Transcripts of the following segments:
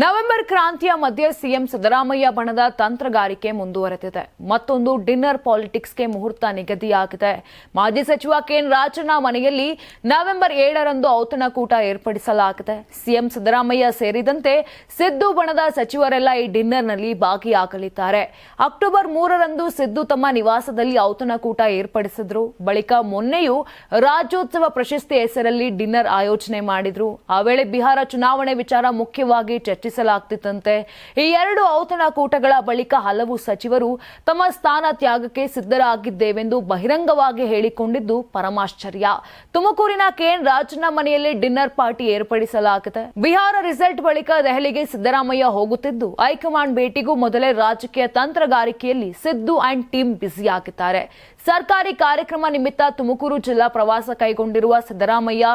November ಕ್ರಾಂತಿಯ ಮಧ್ಯೆ CM Siddaramaiah ಬಣದ ತಂತ್ರಗಾರಿಕೆ ಮುಂದುವರೆದಿದೆ. ಮತ್ತೊಂದು ಡಿನ್ನರ್ ಪಾಲಿಟಿಕ್ಸ್ಗೆ ಮುಹೂರ್ತ ನಿಗದಿಯಾಗಿದೆ. ಮಾಜಿ ಸಚಿವ ಕೆಎನ್ ರಾಜಣ್ಣ ಮನೆಯಲ್ಲಿ ನವೆಂಬರ್ ಏಳರಂದು ಔತಣಕೂಟ ಏರ್ಪಡಿಸಲಾಗಿದೆ. ಸಿಎಂ ಸಿದ್ದರಾಮಯ್ಯ ಸೇರಿದಂತೆ ಸಿದ್ದು ಬಣದ ಸಚಿವರೆಲ್ಲ ಈ ಡಿನ್ನರ್ನಲ್ಲಿ ಭಾಗಿಯಾಗಲಿದ್ದಾರೆ. ಅಕ್ಟೋಬರ್ ಮೂರರಂದು ಸಿದ್ದು ತಮ್ಮ ನಿವಾಸದಲ್ಲಿ ಔತಣಕೂಟ ಏರ್ಪಡಿಸಿದ್ರು. ಬಳಿಕ ಮೊನ್ನೆಯೂ ರಾಜ್ಯೋತ್ಸವ ಪ್ರಶಸ್ತಿ ಹೆಸರಲ್ಲಿ ಡಿನ್ನರ್ ಆಯೋಜನೆ ಮಾಡಿದ್ರು. ಆ ವೇಳೆ ಬಿಹಾರ ಚುನಾವಣೆ ವಿಚಾರ ಮುಖ್ಯವಾಗಿ ಚರ್ಚಿಸಲಾಗ್ತಿತ್ತಂತೆ ಈ ಎರಡು ಔತಣಕೂಟಗಳ ಬಳಿಕ ಹಲವು ಸಚಿವರು ತಮ್ಮ ಸ್ಥಾನ ತ್ಯಾಗಕ್ಕೆ ಸಿದ್ಧರಾಗಿದ್ದೇವೆಂದು ಬಹಿರಂಗವಾಗಿ ಹೇಳಿಕೊಂಡಿದ್ದು ಪರಮಾಶ್ಚರ್ಯ. ತುಮಕೂರಿನ ಕೆಎನ್ ರಾಜನ ಮನೆಯಲ್ಲಿ ಡಿನ್ನರ್ ಪಾರ್ಟಿ ಏರ್ಪಡಿಸಲಾಗಿದೆ. ಬಿಹಾರ ರಿಸಲ್ಟ್ ಬಳಿಕ ದೆಹಲಿಗೆ ಸಿದ್ದರಾಮಯ್ಯ ಹೋಗುತ್ತಿದ್ದು, ಹೈಕಮಾಂಡ್ ಭೇಟಿಗೂ ಮೊದಲೇ ರಾಜಕೀಯ ತಂತ್ರಗಾರಿಕೆಯಲ್ಲಿ ಸಿದ್ದು ಅಂಡ್ ಟೀಮ್ ಬ್ಯುಸಿಯಾಗಿದ್ದಾರೆ. ಸರ್ಕಾರಿ ಕಾರ್ಯಕ್ರಮ ನಿಮಿತ್ತ ತುಮಕೂರು ಜಿಲ್ಲಾ ಪ್ರವಾಸ ಕೈಗೊಂಡಿರುವ ಸಿದ್ದರಾಮಯ್ಯ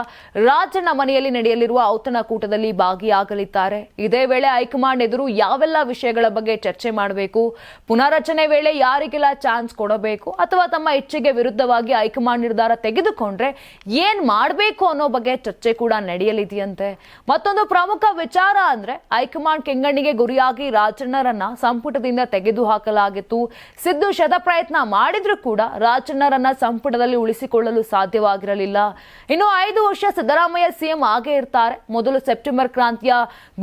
ರಾಜಣ್ಣ ಮನೆಯಲ್ಲಿ ನಡೆಯಲಿರುವ ಔತಣಕೂಟದಲ್ಲಿ ಭಾಗಿಯಾಗಲಿದ್ದಾರೆ. ಇದೇ ವೇಳೆ ಹೈಕಮಾಂಡ್ ಎದುರು ಯಾವೆಲ್ಲ ವಿಷಯಗಳ ಬಗ್ಗೆ ಚರ್ಚೆ ಮಾಡಬೇಕು, ಪುನಾರಚನೆ ವೇಳೆ ಯಾರಿಗೆಲ್ಲ ಚಾನ್ಸ್ ಕೊಡಬೇಕು ಅಥವಾ ತಮ್ಮ ಇಚ್ಛೆಗೆ ವಿರುದ್ಧವಾಗಿ ಹೈಕಮಾಂಡ್ ನಿರ್ಧಾರ ತೆಗೆದುಕೊಂಡ್ರೆ ಏನ್ ಮಾಡಬೇಕು ಅನ್ನೋ ಬಗ್ಗೆ ಚರ್ಚೆ ಕೂಡ ನಡೆಯಲಿದೆಯಂತೆ. ಮತ್ತೊಂದು ಪ್ರಮುಖ ವಿಚಾರ ಅಂದ್ರೆ ಹೈಕಮಾಂಡ್ ಕೆಂಗಣ್ಣಿಗೆ ಗುರಿಯಾಗಿ ರಾಜಣ್ಣರನ್ನ ಸಂಪುಟದಿಂದ ತೆಗೆದು ಹಾಕಲಾಗಿತ್ತು ಸಿದ್ದು ಶತಪ್ರಯತ್ನ ಮಾಡಿದ್ರೂ ಕೂಡ ರಾಜಣ್ಣರನ್ನ ಸಂಪುಟದಲ್ಲಿ ಉಳಿಸಿಕೊಳ್ಳಲು ಸಾಧ್ಯವಾಗಿರಲಿಲ್ಲ. ಇನ್ನು ಐದು ವರ್ಷ ಸಿದ್ದರಾಮಯ್ಯ ಸಿಎಂ ಆಗೇ ಇರ್ತಾರೆ. ಮೊದಲು ಸೆಪ್ಟೆಂಬರ್ ಕ್ರಾಂತಿಯ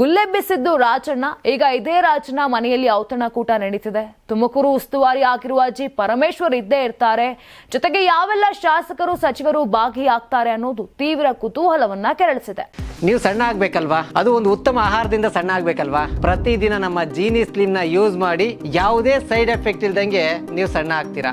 ಗುಲ್ಲೆಬ್ಬಿಸಿದ್ದು ರಾಜಣ್ಣ, ಈಗ ಇದೇ ರಾಜಣ್ಣ ಮನೆಯಲ್ಲಿ ಔತಣಕೂಟ ನಡೀತಿದೆ. ತುಮಕೂರು ಉಸ್ತುವಾರಿ ಆಗಿರುವ ಜಿ ಪರಮೇಶ್ವರ್ ಇದ್ದೇ ಇರ್ತಾರೆ. ಜೊತೆಗೆ ಯಾವೆಲ್ಲ ಶಾಸಕರು, ಸಚಿವರು ಭಾಗಿಯಾಗ್ತಾರೆ ಅನ್ನೋದು ತೀವ್ರ ಕುತೂಹಲವನ್ನ ಕೆರಳಿಸಿದೆ. ನೀವು ಸಣ್ಣ ಆಗ್ಬೇಕಲ್ವಾ? ಅದು ಒಂದು ಉತ್ತಮ ಆಹಾರದಿಂದ ಸಣ್ಣ ಆಗ್ಬೇಕಲ್ವಾ? ಪ್ರತಿದಿನ ನಮ್ಮ ಜೀನಿ ಸ್ಲಿಮ್ನ ಯೂಸ್ ಮಾಡಿ ಯಾವುದೇ ಸೈಡ್ ಎಫೆಕ್ಟ್ ಇಲ್ದಂಗೆ ನೀವು ಸಣ್ಣ ಆಗ್ತೀರಾ?